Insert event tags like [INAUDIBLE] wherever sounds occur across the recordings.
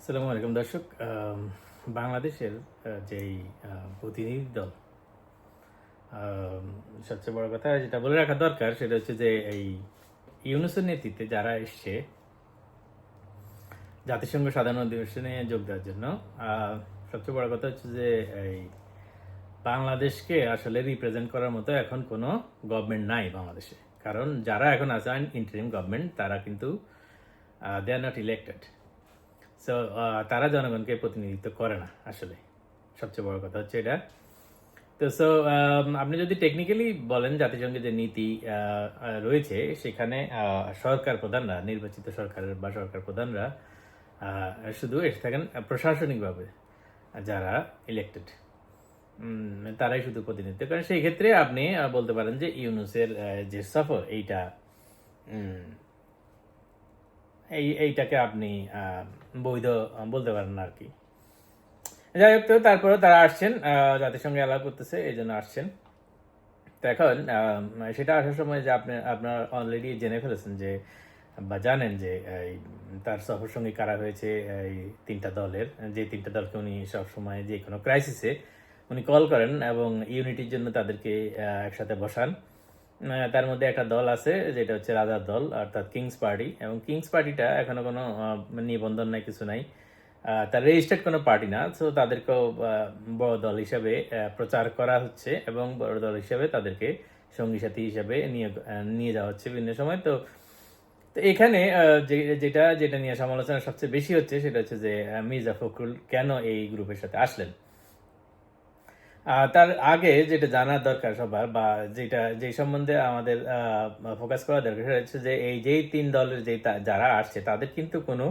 আসসালামু আলাইকুম দর্শক বাংলাদেশের যেই প্রতিনিধি দল সবচেয়ে বড় কথা যেটা বলে রাখা দরকার সেটা হচ্ছে যে এই ইউনুসের নেতৃত্বে যারা এসছে, জাতিসংঘ সাধারণ অধিবেশনে যোগ দেওয়ার জন্য সবচেয়ে বড় কথা হচ্ছে যে এই বাংলাদেশকে আসলে রিপ্রেজেন্ট করার মতো এখন কোনো গভর্নমেন্ট নাই বাংলাদেশে। কারণ যারা এখন আছেন ইন্টারিম গভর্নমেন্ট তারা কিন্তু they are not elected so তারা জনগণকে প্রতিনিধিত্ব করে না, আসলে। সবচেয়ে বড় কথা হচ্ছে এটা। তো সো আপনি যদি টেকনিক্যালি বলেন জাতিসংঘের যে নীতি রয়েছে, সেখানে সরকার প্রধানরা, নির্বাচিত সরকারের বা সরকার প্রধানরা শুধু এসে থাকেন প্রশাসনিকভাবে, যারা ইলেক্টেড তারাই শুধু প্রতিনিধিত্ব করেন। সেই ক্ষেত্রে আপনি বলতে পারেন যে ইউনুসের যে সফর, এইটা এই এইটাকে আপনি বৈধ বলতে পারেন না আর কি। যাই হোক তো তারপরে তারা আসছেন আহ, জাতিসংঘে অ্যালাউ করতেছে এই জন্য আসছেন। তো এখন সেটা আসার সময় যে আপনি আপনার অলরেডি জেনে ফেলেছেন যে বা জানেন যে এই, তার সফর সঙ্গী কারা হয়েছে এই তিনটা দলের। যে তিনটা দলকে উনি সবসময় যে কোনো ক্রাইসিসে উনি কল করেন এবং ইউনিটির জন্য তাদেরকে একসাথে বসান। তার মধ্যে একটা দল আছে, যেটা হচ্ছে রাজার দল, অর্থাৎ কিংস পার্টি। এবং কিংস পার্টিটা এখনও কোনো নিবন্ধন নাই, কিছু নাই। তার রেজিস্টার্ড কোনো পার্টি না তো তাদেরকেও বড় দল হিসাবে প্রচার করা হচ্ছে এবং বড় দল হিসাবে তাদেরকে সঙ্গী সাথী হিসাবে নিয়ে নিয়ে যাওয়া হচ্ছে বিভিন্ন সময়। তো তো এখানে যেটা যেটা নিয়ে সমালোচনা সবচেয়ে বেশি হচ্ছে, সেটা হচ্ছে যে মির্জা ফখরুল কেন এই গ্রুপের সাথে আসলেন? তার আগে যেটা জানার দরকার সবার বা যেটা যে সম্বন্ধে আমাদের ফোকাস করা দরকার সেটা হচ্ছে যে এই যেই তিন দলের যে যারা আসছে তাদের কিন্তু কোনো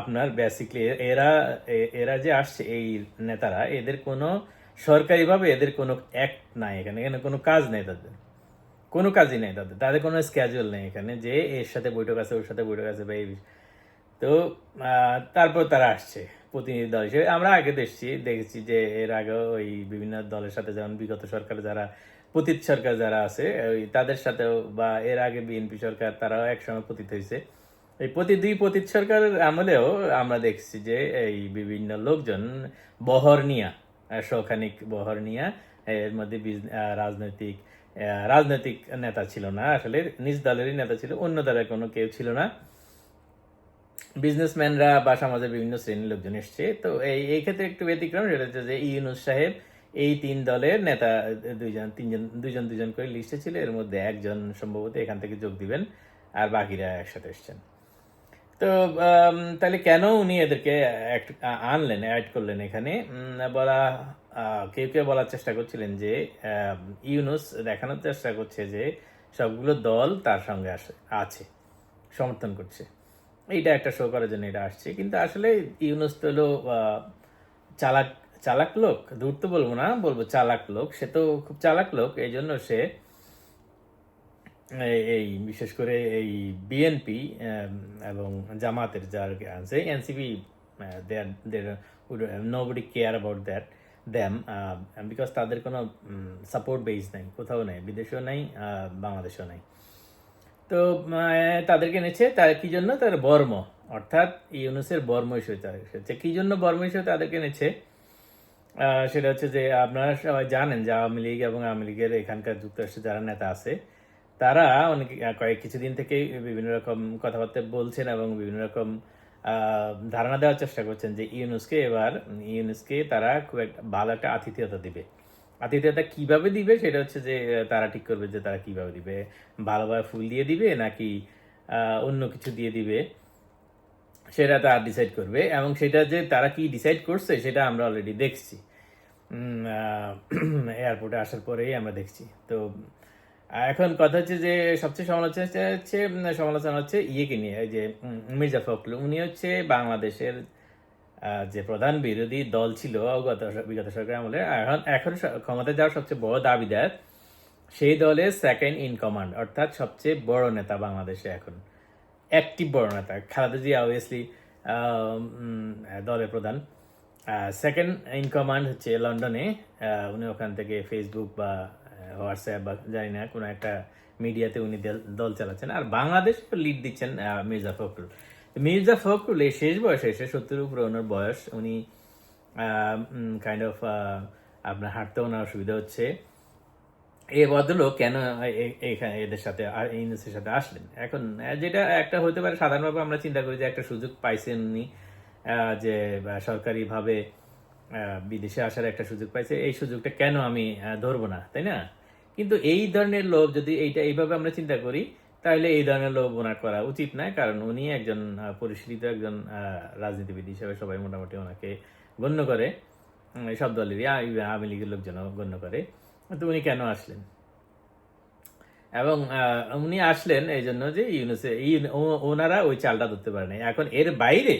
আপনার বেসিকলি এরা এরা যে আসছে এই নেতারা, এদের কোনো সরকারিভাবে এদের কোনো অ্যাক্ট নাই এখানে। এখানে কোনো কাজ নেই তাদের। কোনো কাজই নেই তাদের। তাদের কোনো স্ক্যাজুয়াল নেই এখানে যে এর সাথে বৈঠক আছে, ওর সাথে বৈঠক আছে বা এই তো তারপর তারা আসছে। প্রতিনিধি দল হিসেবে আমরা আগে দেখছি, দেখেছি যে এর আগে ওই বিভিন্ন দলের সাথে যেমন বিগত সরকার যারা, পতিত সরকার যারা আছে, ওই তাদের সাথেও বা এর আগে বিএনপি সরকার তারাও একসময় পতিত হয়েছে। এই প্রতি দুই পতিত সরকারের আমলেও আমরা দেখছি যে এই বিভিন্ন লোকজন, বহরনিয়া শৌখানিক বহর নিয়া এর মধ্যে রাজনৈতিক রাজনৈতিক নেতা ছিল না, আসলে নিজ দলেরই নেতা ছিল, অন্য দলের কোনো কেউ ছিল না। বিজনেসম্যানরা বা সমাজের বিভিন্ন শ্রেণির লোকজন এসছে। তো এই এই ক্ষেত্রে একটু ব্যতিক্রম, সেটা হচ্ছে যে ইউনুস সাহেব এই তিন দলের নেতা, দুইজন, তিনজন, দুইজন দুজন করে লিস্টে ছিল। এর মধ্যে একজন সম্ভবত এখান থেকে যোগ দিবেন আর বাকিরা একসাথে এসছেন। তো তাহলে কেন উনি এদেরকে আনলেন অ্যাড করলেন এখানে? বলা কেউ কেউ বলার চেষ্টা করছিলেন যে ইউনুস দেখানোর চেষ্টা করছে যে সবগুলো দল তার সঙ্গে আছে, সমর্থন করছে। এইটা একটা শো করার জন্য এটা আসছে। কিন্তু আসলে ইউনুস তো হলো চালাক চালাক লোক। দূর তো বলব না, বলব চালাক লোক। সে তো খুব চালাক লোক। এই জন্য সে এই- বিশেষ করে এই বিএনপি এবং জামাতের যার আছে NCP nobody care about that damn because তাদের কোনো সাপোর্ট বেস নাই, কোথাও নেই, বিদেশেও নেই বাংলাদেশেও নাই। তো তাদেরকে এনেছে, তার কি জন্য? তার বর্ম। অর্থাৎ ইউনুসের বর্ম হিসেবে তাদের এসেছে কি জন্য বর্ম হিসেবে তাদেরকে এনেছে? সেটা হচ্ছে যে, আপনারা সবাই জানেন যে আওয়ামী লীগ এবং আওয়ামী লীগের এখানকার যুক্তরাষ্ট্রে যারা নেতা আছে, তারা অনেক কয়েক কিছুদিন থেকে বিভিন্ন রকম কথাবার্তা বলছেন এবং বিভিন্ন রকম ধারণা দেওয়ার চেষ্টা করছেন যে ইউনুসকে এবার, ইউনুসকে তারা খুব একটা ভালো একটা আতিথেয়তা দিবে। আতিথেয়তা কীভাবে দিবে সেটা হচ্ছে যে তারা ঠিক করবে যে তারা কীভাবে দিবে। ভালোভাবে ফুল দিয়ে দিবে নাকি অন্য কিছু দিয়ে দিবে, সেটা তারা ডিসাইড করবে এবং সেটা যে তারা কি ডিসাইড করছে সেটা আমরা অলরেডি দেখছি। [CLEARS THROAT] এয়ারপোর্টে আসার পরেই আমরা দেখছি। তো এখন কথা হচ্ছে যে, সবচেয়ে সমালোচনা হচ্ছে সমালোচনা হচ্ছে ইয়েকে নিয়ে যে মির্জা ফখরুল। উনি হচ্ছে বাংলাদেশের যে প্রধান বিরোধী দল ছিল গত বিগত সরকার আমলে, এখন এখন ক্ষমতায় যাওয়ার সবচেয়ে বড় দাবিদার সেই দলের সেকেন্ড ইন কমান্ড অর্থাৎ সবচেয়ে বড় নেতা বাংলাদেশে এখন। অ্যাক্টিভ বড় নেতা, খালেদা জিয়া অবভিয়াসলি দলের প্রধান। সেকেন্ড ইন কমান্ড হচ্ছে লন্ডনে। উনি ওখান থেকে ফেসবুক বা হোয়াটসঅ্যাপ বা জানি না, কোনো একটা মিডিয়াতে উনি দল চালাচ্ছেন। আর বাংলাদেশ লিড দিচ্ছেন মির্জা ফখরুল। মির্জা ফখরুল এই শেষ বয়সে এসে সত্তর উপরে ওনার বয়স, উনি কাইন্ড অফ আপনার হাঁটতে ওনার অসুবিধা হচ্ছে। এ ভদ্রলোক কেন এখানে এদের সাথে ইউনুসের সাথে আসলেন? এখন যেটা একটা হতে পারে, সাধারণভাবে আমরা চিন্তা করি যে একটা সুযোগ পাইছেন উনি যে সরকারিভাবে বিদেশে আসার একটা সুযোগ পাইছে, এই সুযোগটা কেন আমি ধরবো না, তাই না? কিন্তু এই ধরনের লোভ যদি এইটা, এইভাবে আমরা চিন্তা করি তাহলে এই ধরনের লোভ ওনার করা উচিত নয়, কারণ উনি একজন পরিশীলিত একজন রাজনীতিবিদ হিসেবে সবাই মোটামুটি ওনাকে গণ্য করে। সব দলেরই আওয়ামী লীগের লোকজন গণ্য করে। তো উনি কেন আসলেন? এবং উনি আসলেন এই জন্য যে ইউনুসে ওনারা ওই চালটা ধরতে পারে নাই এখন এর বাইরে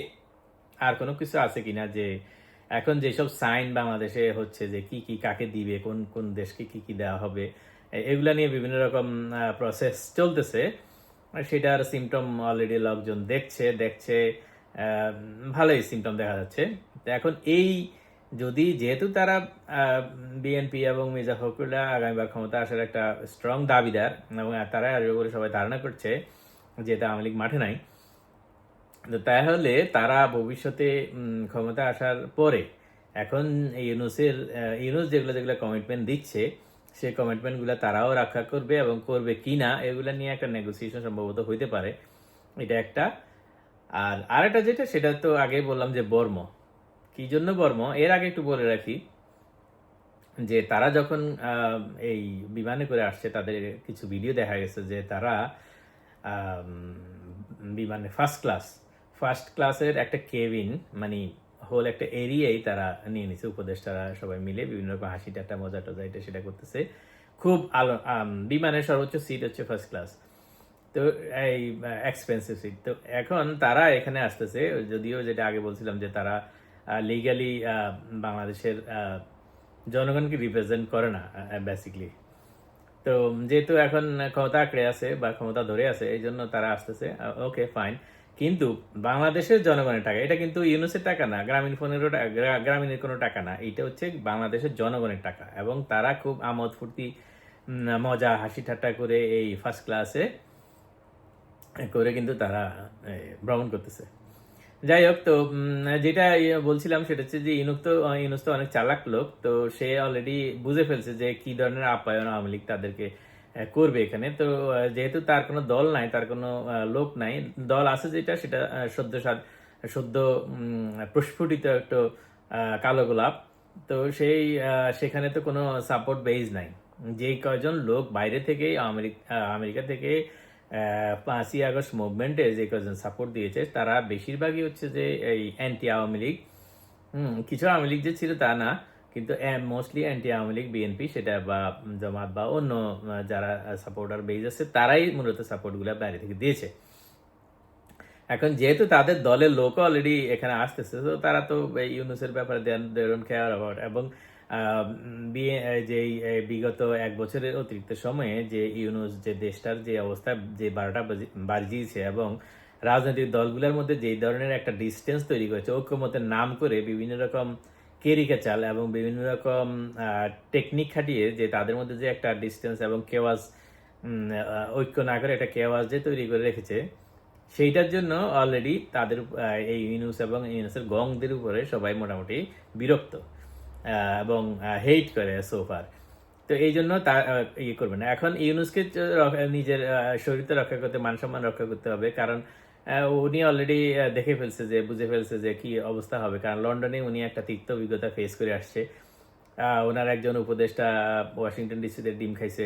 আর কোনো কিছু আছে কিনা যে, এখন যেসব সাইন বাংলাদেশে হচ্ছে যে কি কি কাকে দিবে, কোন কোন দেশকে কি কি দেওয়া হবে এগুলা নিয়ে বিভিন্ন রকম প্রসেস চলতেছে। সেটার সিমটম অলরেডি লোকজন দেখছে দেখছে ভালোই সিমটম দেখা যাচ্ছে। তো এখন এই যদি যেহেতু তারা বিএনপি এবং মির্জা ফখরুল্লাহ আগামীবার ক্ষমতা আসার একটা স্ট্রং দাবিদার, এবং তারা বলে সবাই ধারণা করছে যেটা আওয়ামী লীগ মাঠে নাই, তো তাহলে তারা ভবিষ্যতে ক্ষমতা আসার পরে এখন ইউনুসের ইউনুস যেগুলো যেগুলো কমিটমেন্ট দিচ্ছে সেই কমিটমেন্টগুলো তারাও রক্ষা করবে এবং করবে কিনা, এগুলো নিয়ে একটা নেগোসিয়েশন সম্ভবত হইতে পারে। এটা একটা। আর আরেকটা যেটা, সেটা তো আগে বললাম যে বর্ম। কি জন্য বর্ম? এর আগে একটু বলে রাখি যে তারা যখন এই বিমানে করে আসছে, তাদের কিছু ভিডিও দেখা গেছে যে তারা বিমানে ফার্স্ট ক্লাস ফার্স্ট ক্লাসের একটা কেবিন মানে হোল একটা এরিয়াই তারা নিয়ে নিছে, উপদেষ্টারা সবাই মিলে বিভিন্ন রকম হাসি টাটা মজা টজা এটা সেটা করতেছে। খুব আলো বিমানের সর্বোচ্চ সিট হচ্ছে ফার্স্ট ক্লাস তো এই এক্সপেন্সিভ সিট তো এখন তারা এখানে আসতেছে, যদিও যেটা আগে বলছিলাম যে তারা লিগালি বাংলাদেশের জনগণকে রিপ্রেজেন্ট করে না বেসিকলি তো যেহেতু এখন ক্ষমতা আঁকড়ে আছে বা ক্ষমতা ধরে আছে এই জন্য তারা আসতেছে ওকে ফাইন কিন্তু বাংলাদেশের জনগণের টাকা, এটা কিন্তু ইউনুসের টাকা না, গ্রামীণ ফোনেরও গ্রামীণের কোনো টাকা না এটা হচ্ছে বাংলাদেশের জনগণের টাকা। এবং তারা খুব আমোদ, ফুর্তি মজা, হাসি ঠাট্টা করে এই ফার্স্ট ক্লাসে করে কিন্তু তারা ভ্রমণ করতেছে। যাই হোক, তো যেটা বলছিলাম সেটা হচ্ছে যে ইনুক তো, ইনুস তো অনেক চালাক লোক, তো সে অলরেডি বুঝে ফেলছে যে কি ধরনের আপ্যায়ন আওয়ামী লীগ তাদেরকে করবে এখানে। তো যেহেতু তার কোনো দল নাই, তার কোনো লোক নাই, দল আছে যেটা, সেটা সদ্য সাদ- সদ্য প্রস্ফুটিত একটু কালো গোলাপ। তো সেই সেখানে তো কোনো সাপোর্ট বেজ নাই। যেই কয়জন লোক বাইরে থেকে, আমেরিকা থেকে পাঁচই আগস্ট মুভমেন্টে যে কজন সাপোর্ট দিয়েছে, তারা বেশিরভাগই হচ্ছে যে এই অ্যান্টি আওয়ামী লীগ কিছু আওয়ামী লীগ যে ছিল তা না। কিন্তু mostly anti Awami League BNP সেটা বা জামাত বা অন্য যারা সাপোর্টার বেজ আছে, তারাই মূলত সাপোর্টগুলো বাইরে থেকে দিয়েছে। এখন যেহেতু তাদের দলের লোক অলরেডি এখানে আসতেছে, তো তারা তো ইউনুসের ব্যাপারে দে ডোন্ট কেয়ার অ্যাবাউট এবং বিয়ে যে বিগত এক বছরের অতিরিক্ত সময়ে যে ইউনুস, যে দেশটার যে অবস্থা, যে বারোটা বাজি- বাজিয়েছে এবং রাজনৈতিক দলগুলোর মধ্যে যেই ধরনের একটা ডিস্টেন্স তৈরি করেছে, ঐক্যমতের নাম করে বিভিন্ন রকম কেরিকেচাল এবং বিভিন্ন রকম টেকনিক খাটিয়ে যে তাদের মধ্যে যে একটা ডিস্টেন্স এবং কেওয়াজ ঐক্য না করে একটা কেওয়াজ যে তৈরি করে রেখেছে সেইটার জন্য অলরেডি তাদের এই ইউনুস এবং ইউনুসের গংদের উপরে সবাই মোটামুটি বিরক্ত এবং হেইট করে সোফার তো এই জন্য তা ইয়ে করবে না। এখন ইউনুসকে নিজের আহ, শরীরকে রক্ষা করতে মান সম্মান রক্ষা করতে হবে। কারণ উনি অলরেডি দেখে ফেলছে যে, বুঝে ফেলছে যে কি অবস্থা হবে। কারণ লন্ডনে উনি একটা তিক্ত অভিজ্ঞতা ফেস করে আসছে। ওনার একজন উপদেষ্টা ওয়াশিংটন ডিসিতে ডিম খাইছে।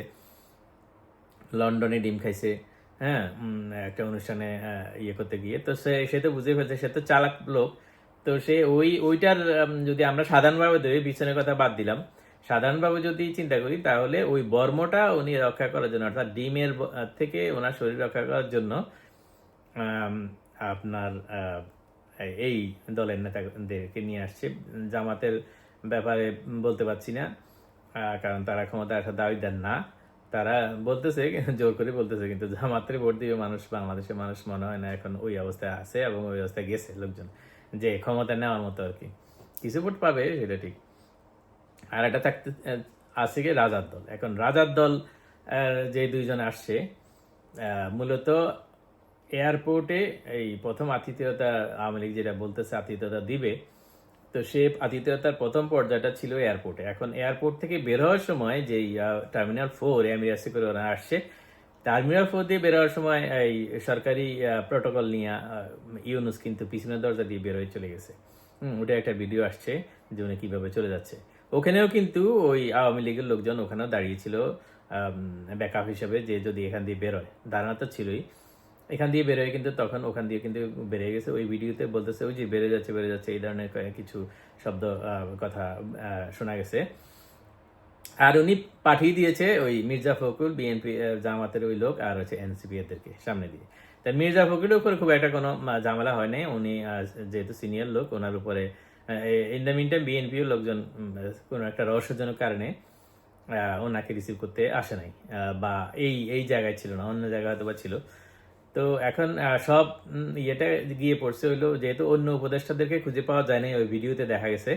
লন্ডনে ডিম খাইছে। হ্যাঁ একটা অনুষ্ঠানে ইয়ে করতে গিয়ে। তো সে সে তো বুঝে ফেলছে, সে তো চালাক লোক। তো সে ওই, ওইটার যদি আমরা সাধারণভাবে ধরি বিছানের কথা বাদ দিলাম। সাধারণভাবে যদি চিন্তা করি, তাহলে ওই বর্মটা উনি রক্ষা করার জন্য, অর্থাৎ ডিমের থেকে ওনার শরীর রক্ষা করার জন্য আপনার এই দলের নেতাদেরকে নিয়ে আসছে। জামাতের ব্যাপারে বলতে পারছি না কারণ তারা ক্ষমতা আসার দাবিদার না। তারা বলতেছে, জোর করে বলতেছে, কিন্তু জামাতের ভোট দিয়ে মানুষ বাংলাদেশের মানুষ মনে হয় না এখন ওই অবস্থায় আছে এবং ওই অবস্থায় গেছে লোকজন, যে ক্ষমতা নেওয়ার মতো আর কি। কিছু ভোট পাবে, সেটা ঠিক। আর একটা থাকতে আছে কি রাজার দল। এখন রাজার দল যে দুইজন আসছে মূলত এয়ারপোর্টে এই প্রথম আতিথেয়তা আওয়ামী লীগ যেটা বলতেছে আতিথেয়তা দিবে তো সে আতিথেয়তার প্রথম পর্যায়টা ছিল এয়ারপোর্টে। এখন এয়ারপোর্ট থেকে বের হওয়ার সময় যে টার্মিনাল ফোর এমিরাসি করে ওরা আসছে টার্মিনাল ফোর দিয়ে বের হওয়ার সময় এই সরকারি প্রোটোকল নিয়ে ইউনুস কিন্তু পিছনের দরজা দিয়ে বের হয়ে চলে গেছে। হুম, ওটা একটা ভিডিও আসছে যে উনি কীভাবে চলে যাচ্ছে। ওখানেও কিন্তু ওই আওয়ামী লীগের লোকজন ওখানেও দাঁড়িয়েছিল ব্যাকআপ হিসেবে যে যদি এখান দিয়ে বেরোয় দাঁড়ানো তো ছিলই। এখান দিয়ে বেরোয় কিন্তু তখন ওখান দিয়ে কিন্তু বেড়ে গেছে। ওই ভিডিওতে বলতেছে, ওই যে বেড়ে যাচ্ছে বেড়ে যাচ্ছে, এই ধরনের কিছু শব্দ কথা শোনা গেছে। আর উনি পাঠিয়ে দিয়েছে ওই মির্জা ফখরুল, বিএনপি জামাতের ওই লোক আর হচ্ছে এনসিপি এদেরকে সামনে দিয়ে। তা মির্জা ফখরুলের উপরে খুব একটা কোনো ঝামেলা হয় নাই। উনি যেহেতু সিনিয়র লোক, ওনার উপরে ইন দ্য মিন টাইম বিএনপিও লোকজন কোনো একটা রহস্যজনক কারণে ওনাকে রিসিভ করতে আসে নাই। বা এই এই জায়গায় ছিল না, অন্য জায়গায় হয়তো বা ছিল। তো এখন সব ইয়েটা গিয়ে পড়ছে হইল, যেহেতু অন্য উপদেষ্টাদেরকে খুঁজে পাওয়া যায় নাই, ওই ভিডিওতে দেখা গেছে।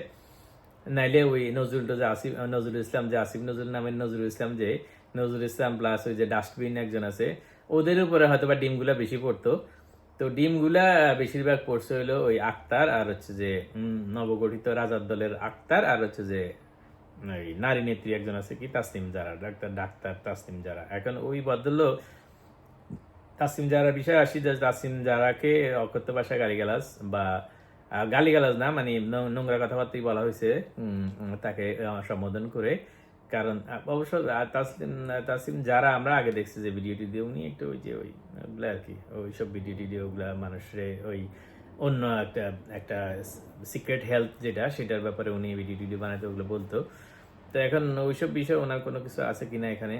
নাইলে ওই নজরুল যে আসিফ নজরুল ইসলাম, যে আসিফ নজরুল নামের নজরুল ইসলাম যে, নজরুল ইসলাম প্লাস ওই যে ডাস্টবিন একজন আছে, ওদের উপরে হয়তো বা ডিমগুলা বেশি পড়তো। তো ডিমগুলা বেশিরভাগ পড়ছে হলো ওই আক্তার আর হচ্ছে যে নবগঠিত রাজার দলের আক্তার আর হচ্ছে যে নারী নেত্রী একজন আছে কি তাসলিম যারা ডাক্তার ডাক্তার তাসলিম যারা এখন ওই ভদ্রলোক তাসিম জারার বিষয় আসি যে তাসিম জারাকে অকথ্য ভাষায় গালিগালাজ বা গালিগালাজ না মানে নোংরা কথাবার্তাই বলা হয়েছে তাকে সম্বোধন করে। কারণ অবশ্য আহ, তাসলিম তাসিম যারা আমরা আগে দেখছি যে ভিডিও টিডিও উনি একটু ওই যে ওই আর কি ওই সব ভিডিও টিডিও ওগুলা মানুষের ওই অন্য একটা একটা সিক্রেট হেলথ যেটা সেটার ব্যাপারে উনি ভিডিও টিডিও বানাতে ওগুলো বলতো। তো এখন ওইসব বিষয়ে ওনার কোনো কিছু আছে কিনা এখানে?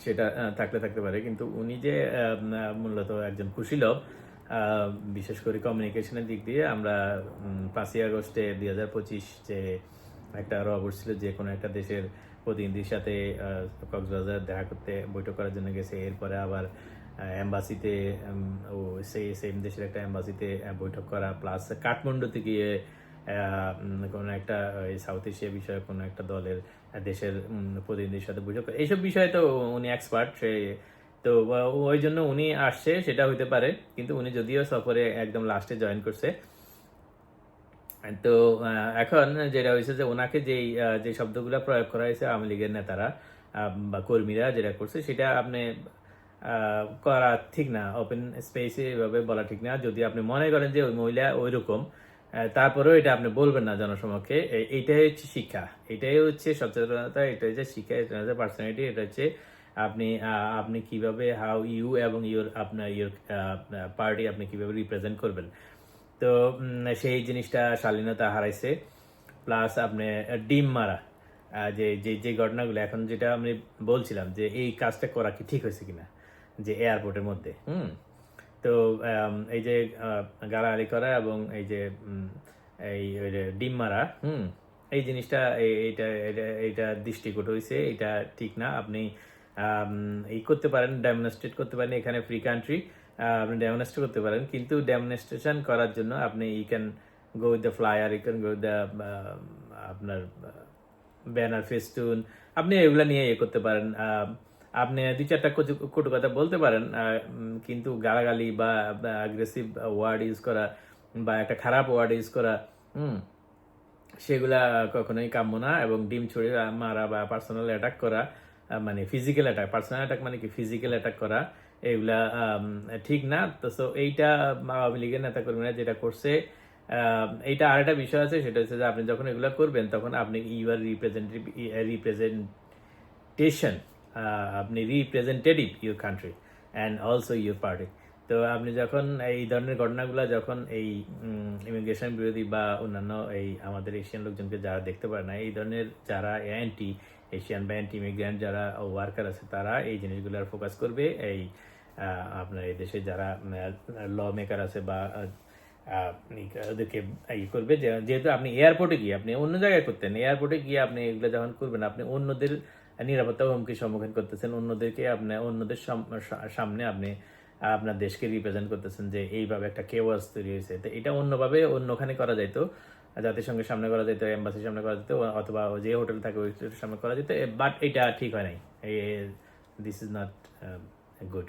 সেটা থাকলে থাকতে পারে। কিন্তু উনি যে মূলত একজন কুশীলব আহ, বিশেষ করে কমিউনিকেশনের দিক দিয়ে আমরা পাঁচই আগস্টে দুই হাজার পঁচিশ যে একটা র ছিল যে কোনো একটা দেশের প্রতিনিধির সাথে কক্সবাজার দেখা করতে বৈঠক করার জন্য গেছে। এরপরে আবার অ্যাম্বাসিতে ও সেই সেম দেশের একটা অ্যাম্বাসিতে বৈঠক করা প্লাস কাঠমান্ডুতে গিয়ে কোনো একটা সাউথ এশিয়া বিষয়ে কোনো একটা দলের দেশের প্রতিনিধির সাথে বৈঠক এইসব বিষয়ে তো উনি এক্সপার্ট সে তো ওই জন্য উনি আসছে, সেটা হইতে পারে। কিন্তু উনি যদিও সফরে একদম লাস্টে জয়েন করছে। তো এখন যেটা হয়েছে যে ওনাকে যেই যে শব্দগুলো প্রয়োগ করা হয়েছে আওয়ামী লীগের নেতারা বা কর্মীরা যেটা করছে, সেটা আপনি করা ঠিক না। ওপেন স্পেসে এভাবে বলা ঠিক না। যদি আপনি মনে করেন যে ওই মহিলা ওই রকম তারপরেও এটা আপনি বলবেন না জনসমক্ষে। এইটাই হচ্ছে শিক্ষা। এটাই হচ্ছে সচেতনতা এটা হচ্ছে শিক্ষা, এটা হচ্ছে পার্সোনালিটি এটা হচ্ছে আপনি আপনি কীভাবে হাউ ইউ এবং ইউর আপনার ইউর পার্টি আপনি কীভাবে রিপ্রেজেন্ট করবেন। তো সেই জিনিসটা শালীনতা হারাইছে। প্লাস আপনি ডিম মারা। যে যে যে ঘটনাগুলো, এখন যেটা আমি বলছিলাম যে, এই কাজটা করা কি ঠিক হয়েছে কিনা? যে এয়ারপোর্টের মধ্যে, হুম? তো এই যে আহ, গালাগালি করা এবং এই যে এই ডিম মারা হুম এই জিনিসটা এই- এইটা এইটা দৃষ্টিকট হয়েছে এটা ঠিক না। আপনি এই করতে পারেন ডেমনস্ট্রেট করতে পারেন এখানে ফ্রি কান্ট্রি আপনি ডেমনস্ট্রেট করতে পারেন। কিন্তু ডেমনস্ট্রেশন করার জন্য আপনি I can go with the flyer I can go with the আপনার ব্যানার ফেস্টুন আপনি এগুলা নিয়ে ইয়ে করতে পারেন। আপনি দুই চারটা কটু কথা বলতে পারেন কিন্তু গালাগালি বা অ্যাগ্রেসিভ ওয়ার্ড ইউজ করা বা একটা খারাপ ওয়ার্ড ইউজ করা, হুম, সেগুলা কখনোই কাম্য না এবং ডিম ছড়ে মারা বা পার্সোনাল অ্যাটাক করা মানে ফিজিক্যাল অ্যাটাক পার্সোনাল অ্যাটাক মানে কি? ফিজিক্যাল অ্যাটাক করা, এগুলা ঠিক না। তো সো এইটা আওয়ামী লীগের নেতা কর্মীরা যেটা করছে এইটা আরেকটা বিষয় আছে, সেটা হচ্ছে যে আপনি যখন এগুলা করবেন, তখন আপনি ইউআর রিপ্রেজেন্টেটিভ রিপ্রেজেন্টেশন আপনি representative your country and also your party তো আপনি যখন এই ধরনের ঘটনাগুলো যখন এই ইমিগ্রেশন বিরোধী বা অন্যান্য এই আমাদের এশিয়ান লোকজনকে যারা দেখতে পারে না, এই ধরনের যারা অ্যান্টি এশিয়ান বা অ্যান্টি ইমিগ্রেন্ট যারা ওয়ার্কার আছে, তারা এই জিনিসগুলোর ফোকাস করবে এই আপনার এই দেশে যারা ল মেকার আছে বা ওদেরকে ই করবে যেহেতু আপনি এয়ারপোর্টে গিয়ে আপনি অন্য জায়গায় করতেন এয়ারপোর্টে গিয়ে আপনি এগুলো যখন করবেন, আপনি অন্যদের নিরাপত্তা হুমকির সম্মুখীন করতেছেন। অন্যদেরকে আপনি, অন্যদের সামনে আপনি, আপনার দেশকে রিপ্রেজেন্ট করতেছেন যে এইভাবে একটা কেওয়াস তৈরি হয়েছে। তো এটা অন্যভাবে অন্যখানে করা যাইতো। জাতিসংঘের সামনে করা যেত এম্বাসির সামনে করা যেত অথবা যে হোটেল থাকে ওই সামনে করা যেত বাট এটা ঠিক হয় নাই। This is not good